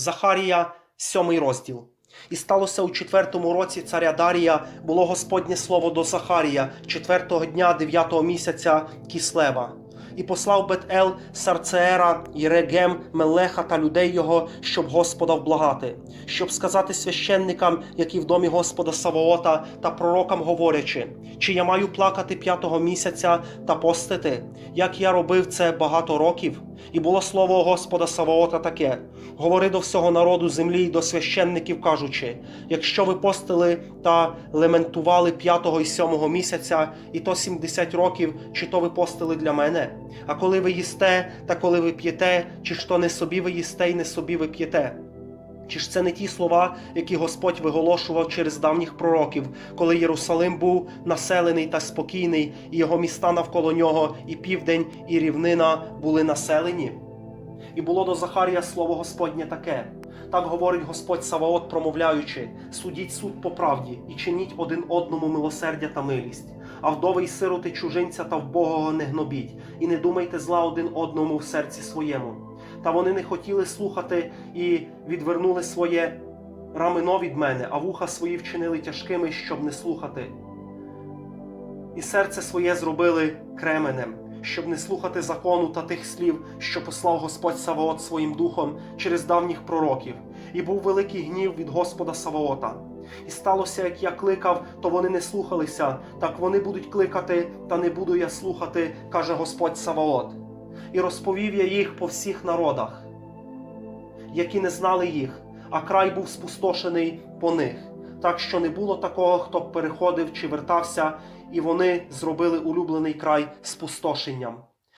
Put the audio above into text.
Захарія, сьомий розділ. І сталося у четвертому році царя Дарія було Господнє слово до Захарія, четвертого дня дев'ятого місяця Кіслева. І послав Бет-Ел Сарцеера, і Регем, Мелеха та людей його, щоб Господа вблагати, щоб сказати священникам, які в домі Господа Савоота, та пророкам говорячи, чи я маю плакати п'ятого місяця та постити, як я робив це багато років. І було слово Господа Савоота таке: говори до всього народу землі й до священників, кажучи: якщо ви постили та лементували п'ятого і сьомого місяця, і то сімдесят років, чи то ви постили для мене? А коли ви їсте, та коли ви п'єте, чи ж то не собі ви їсте, і не собі ви п'єте? Чи ж це не ті слова, які Господь виголошував через давніх пророків, коли Єрусалим був населений та спокійний, і його міста навколо нього, і південь, і рівнина були населені? І було до Захарія слово Господнє таке. Так говорить Господь Саваот, промовляючи: судіть суд по правді і чиніть один одному милосердя та милість. А вдови й сироти чужинця та вбогого не гнобіть, і не думайте зла один одному в серці своєму. Та вони не хотіли слухати і відвернули своє рамено від мене, а вуха свої вчинили тяжкими, щоб не слухати. І серце своє зробили кременем, щоб не слухати закону та тих слів, що послав Господь Саваот своїм духом через давніх пророків, і був великий гнів від Господа Саваота. І сталося, як я кликав, то вони не слухалися, так вони будуть кликати, та не буду я слухати, каже Господь Саваот. І розповів я їх по всіх народах, які не знали їх, а край був спустошений по них, так що не було такого, хто б переходив чи вертався, і вони зробили улюблений край спустошенням.